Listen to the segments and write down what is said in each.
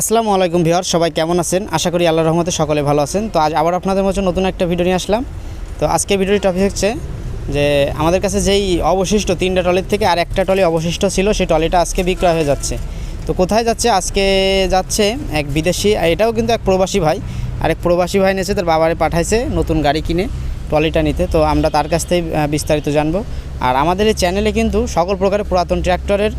আসসালামু আলাইকুম ভিওর সবাই কেমন আছেন? আশা করি আল্লাহ রহমতে সকলে ভালো আছেন। তো আজ আবার আপনাদের মধ্যে নতুন একটা ভিডিও নিয়ে আসলাম। তো আজকে ভিডিওর টপিক হচ্ছে যে, আমাদের কাছে যেই অবশিষ্ট তিনটা টলির থেকে আর একটা টলি অবশিষ্ট ছিল, সেই টলিটা আজকে বিক্রয় হয়ে যাচ্ছে। তো কোথায় যাচ্ছে? আজকে যাচ্ছে এক বিদেশি এটাও কিন্তু এক প্রবাসী ভাই। আর এক প্রবাসী ভাই নিয়েছে তার বাবারে পাঠাইছে নতুন গাড়ি কিনে, ট্রলিটা নিতে। তো আমরা তার কাছ থেকে বিস্তারিত জানব। আর আমাদের এই চ্যানেলে কিন্তু সকল প্রকারের পুরাতন ট্র্যাক্টরের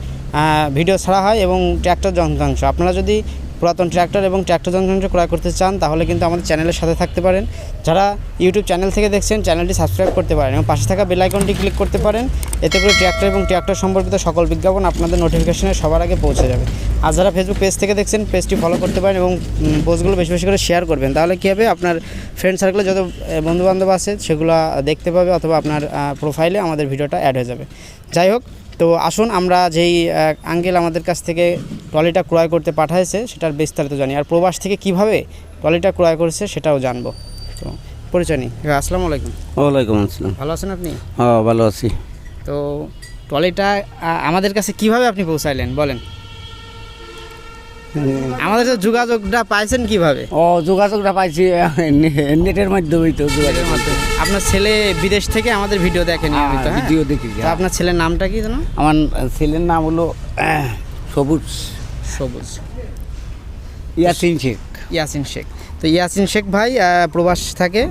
ভিডিও ছাড়া হয় এবং ট্র্যাক্টর যন্ত্রাংশ। আপনারা যদি পুরাতন ট্র্যাক্টর এবং ট্র্যাক্টর যন্ত্রাংশ ক্রয় করতে চান, তাহলে কিন্তু আমাদের চ্যানেলের সাথে থাকতে পারেন। যারা ইউটিউব চ্যানেল থেকে দেখছেন, চ্যানেলটি সাবস্ক্রাইব করতে পারেন এবং পাশে থাকা বেল আইকনটি ক্লিক করতে পারেন। এতে করে ট্র্যাক্টর এবং ট্র্যাক্টর সম্পর্কিত সকল বিজ্ঞাপন আপনাদের নোটিফিকেশনে সবার আগে পৌঁছে যাবে। আর যারা ফেসবুক পেজ থেকে দেখছেন পেজটি ফলো করতে পারেন এবং পোস্টগুলো বেশি বেশি করে শেয়ার করবেন। তাহলে কী হবে? আপনার ফ্রেন্ড সার্কেলে যত বন্ধুবান্ধব আছে, সেগুলো দেখতে পাবে অথবা আপনার প্রোফাইলে আমাদের ভিডিওটা অ্যাড হয়ে যাবে। যাই হোক তো আসুন আমরা যেই আঙ্গেল আমাদের কাছ থেকে ট্রলিটা ক্রয় করতে পাঠাইছে সেটার বিস্তারিত জানি। আর প্রবাস থেকে কীভাবে ট্রলিটা ক্রয় করেছে সেটাও জানব। তো পরিচয় নেই হ্যাঁ, আসসালামু আলাইকুম। ওয়ালাইকুম আসসালাম। ভালো আছেন আপনি? হ্যাঁ ভালো আছি। তো ট্রলিটা আমাদের কাছে কীভাবে আপনি পৌঁছাইলেন বলেন। আমাদের সাথে যোগাযোগটা পাইছেন কীভাবে? ও যোগাযোগটা পাইছি নেটের মাধ্যমেই তো যোগাযোগের মাধ্যমে আপনার ছেলে বিদেশ থেকে আমাদের ভিডিও দেখেন হ্যাঁ? ভিডিও দেখি তো আপনার ছেলের নামটা কি জানো? আমার ছেলের নাম হলো সবুজ। সবুজ। ইয়াসিন শেখ। ইয়াসিন শেখ। তো ইয়াসিন শেখ ভাই প্রবাস থাকে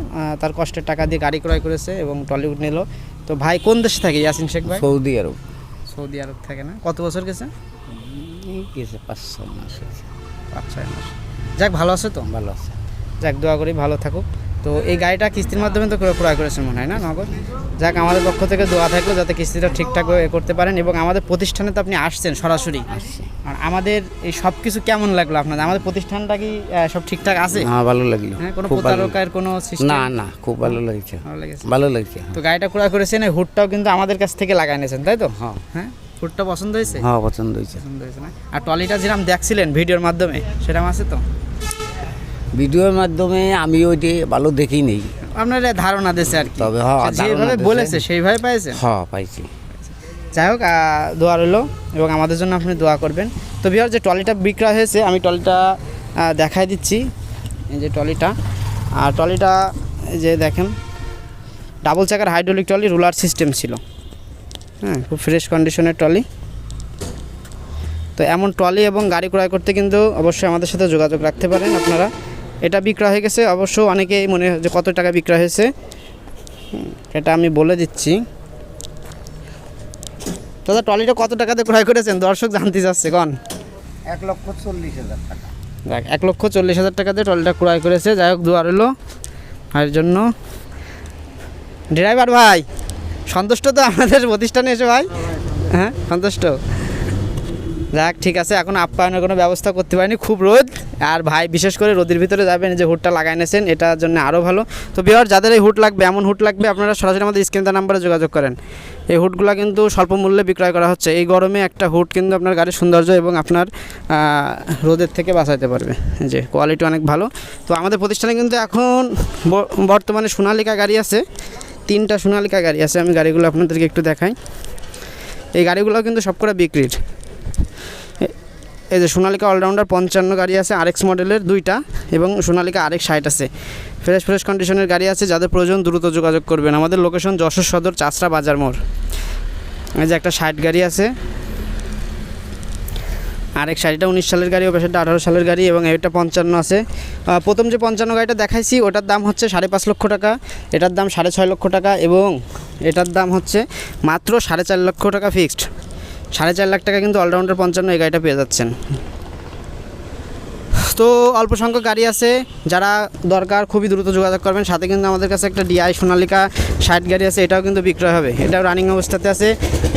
তার কষ্টের টাকা দিয়ে গাড়ি ক্রয় করেছে এবং টলিউড নিল। তো ভাই কোন দেশে থাকে ইয়াসিন শেখ ভাই? সৌদি আরব। সৌদি আরব থাকে না। কত বছর গেছে? এই গেছে পাঁচ ছ মাস হয়েছে। পাঁচ ছয় মাস। যাক ভালো আছে তো? ভালো আছে। যাক দোয়া করি ভালো থাকুক। তো এই গাড়িটা কিস্তির মাধ্যমে তো ক্রয়- করেছেন মনে হয় না নগদ? যাক আমাদের পক্ষ থেকে দোয়া থাকল যাতে কিস্তিটা ঠিকঠাক করতে পারেন এবং আমাদের প্রতিষ্ঠানে তো আপনি আসছেন সরাসরি। আর আমাদের এই সব কিছু কেমন লাগল আপনাদের? আমাদের প্রতিষ্ঠানটা কি সব ঠিকঠাক আছে? হ্যাঁ ভালো লাগল। হ্যাঁ কোনো প্রতারকার কোনো না না খুব ভালো লাগছে। ভালো লেগেছে। ভালো লাগছে তো গাড়িটা ক্রয় করেছেন এই হুডটাও কিন্তু আমাদের কাছ থেকে লাগাই নিয়েছেন তাই তো? হ্যাঁ? হুডটা পছন্দ হয়েছে? হ্যাঁ পছন্দ হয়েছে। পছন্দ হয়েছে না? আর ট্রলিটা যেরকম দেখছিলেন ভিডিওর মাধ্যমে সেরকম আছে তো? ভিডিওর মাধ্যমে আমি ওইটি ভালো দেখি নেই আপনার ধারণা দিয়েছে আর কি। তবে হ্যাঁ, যেভাবে বলেছে সেইভাবে পাইছে? হ্যাঁ পাইছি। যাই হোক দোয়া রইল এবং আমাদের জন্য আপনি দোয়া করবেন। তো বিহার যে ট্রলিটা বিক্রয় হয়েছে আমি ট্রলিটা আহ, দেখাই দিচ্ছি। এই যে ট্রলিটা আর ট্রলিটা এই যে দেখেন ডাবল চাকার হাইড্রোলিক ট্রলি রুলার সিস্টেম ছিল। হ্যাঁ খুব ফ্রেশ কন্ডিশনের ট্রলি তো এমন ট্রলি এবং গাড়ি ক্রয় করতে কিন্তু অবশ্যই আমাদের সাথে যোগাযোগ রাখতে পারেন আপনারা। এটা বিক্রয় হয়ে গেছে অবশ্য অনেকেই মনে হয় যে কত টাকা বিক্রয় হয়েছে। এটা আমি বলে দিচ্ছি। দাদা ট্রলিটা কত টাকাতে ক্রয় করেছেন? দর্শক জানতে চাচ্ছে কন? এক লক্ষ চল্লিশ হাজার টাকা। দেখ এক লক্ষ চল্লিশ হাজার টাকাতে ট্রলিটা ক্রয় করেছে। যাই হোক দুয়ার রইল আর জন্য। ড্রাইভার ভাই! সন্তুষ্ট তো আমাদের প্রতিষ্ঠানে এসে ভাই? হ্যাঁ সন্তুষ্ট? যাক, ঠিক আছে, এখন আপ্যায়নের কোনো ব্যবস্থা করতে পারিনি, খুব রোদ। আর ভাই, বিশেষ করে রোদের ভিতরে যাবেন যে হুটটা লাগাই নিয়েছেন এটার জন্য আরও ভালো। তো বিহার যাদের এই হুট লাগবে, এমন হুট লাগবে, আপনারা সরাসরি আমাদের স্ক্রিন নাম্বারে যোগাযোগ করেন। এই হুটগুলো কিন্তু স্বল্প মূল্যে বিক্রয় করা হচ্ছে। এই গরমে একটা হুট কিন্তু আপনার গাড়ির সৌন্দর্য এবং আপনার রোদের থেকে বাঁচাইতে পারবে। যে কোয়ালিটি অনেক ভালো। তো আমাদের প্রতিষ্ঠানে কিন্তু এখন বর্তমানে সোনালিকা গাড়ি আছে। তিনটা সোনালিকা গাড়ি আছে, আমি গাড়িগুলো আপনাদেরকে একটু দেখাই। এই গাড়িগুলো কিন্তু সবকটা বিক্রির। এই যে সোনালিকা অলরাউন্ডার পঞ্চান্ন গাড়ি আছে আরেক্স মডেলের দুইটা এবং সোনালিকা আরেক সাইট আছে। ফ্রেশ ফ্রেশ কন্ডিশনের গাড়ি আছে, যাদের প্রয়োজন দ্রুত যোগাযোগ করবেন। আমাদের লোকেশন যশোর সদর চাষরা বাজার মোড়। এই যে একটা সাইট গাড়ি আছে আরেক শাড়িটা উনিশ সালের গাড়ি, ও পাশেরটা আঠারো সালের গাড়ি এবং এটা পঞ্চান্ন আছে। প্রথম যে পঞ্চান্ন গাড়িটা দেখাইছি, ওটার দাম হচ্ছে সাড়ে পাঁচ লক্ষ টাকা। এটার দাম সাড়ে ছয় লক্ষ টাকা এবং এটার দাম হচ্ছে মাত্র সাড়ে চার লক্ষ টাকা ফিক্সড সাড়ে চার লাখ টাকা কিন্তু অলরাউন্ডার পঞ্চান্ন এই গাড়িটা পেয়ে যাচ্ছেন। তো অল্প সংখ্যক গাড়ি আছে, যারা দরকার খুবই দ্রুত যোগাযোগ করবেন। সাথে কিন্তু আমাদের কাছে একটা ডিআই সোনালিকা ষাট গাড়ি আছে, এটাও কিন্তু বিক্রয় হবে। এটাও রানিং অবস্থাতে আছে।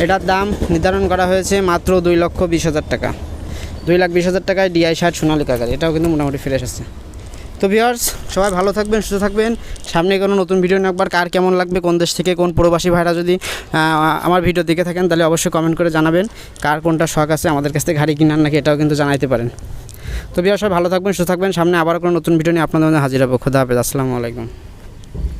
এটার দাম নির্ধারণ করা হয়েছে মাত্র দুই লক্ষ বিশ হাজার টাকা। দুই লাখ বিশ হাজার টাকায় ডিআই ষাট সোনালিকা গাড়ি। এটাও কিন্তু মোটামুটি ফ্রেশ আছে। তো ভিউয়ার্স সবাই ভালো থাকবেন, সুস্থ থাকবেন। সামনে কোনো নতুন ভিডিও নিয়ে একবার কার কেমন লাগবে, কোন দেশ থেকে কোন প্রবাসী ভাইরা যদি আমার ভিডিও দেখে থাকেন, তাহলে অবশ্যই কমেন্ট করে জানাবেন। কার কোনটা শখ আছে, আমাদের কাছ থেকে গাড়ি কিনার নাকি, এটাও কিন্তু জানাইতে পারেন। তো ভিউয়ার্স সবাই ভালো থাকবেন, সুস্থ থাকবেন। সামনে আবার কোনো নতুন ভিডিও নিয়ে আপনাদের হাজির হব। খোদা হাফেজ, আসসালামু আলাইকুম।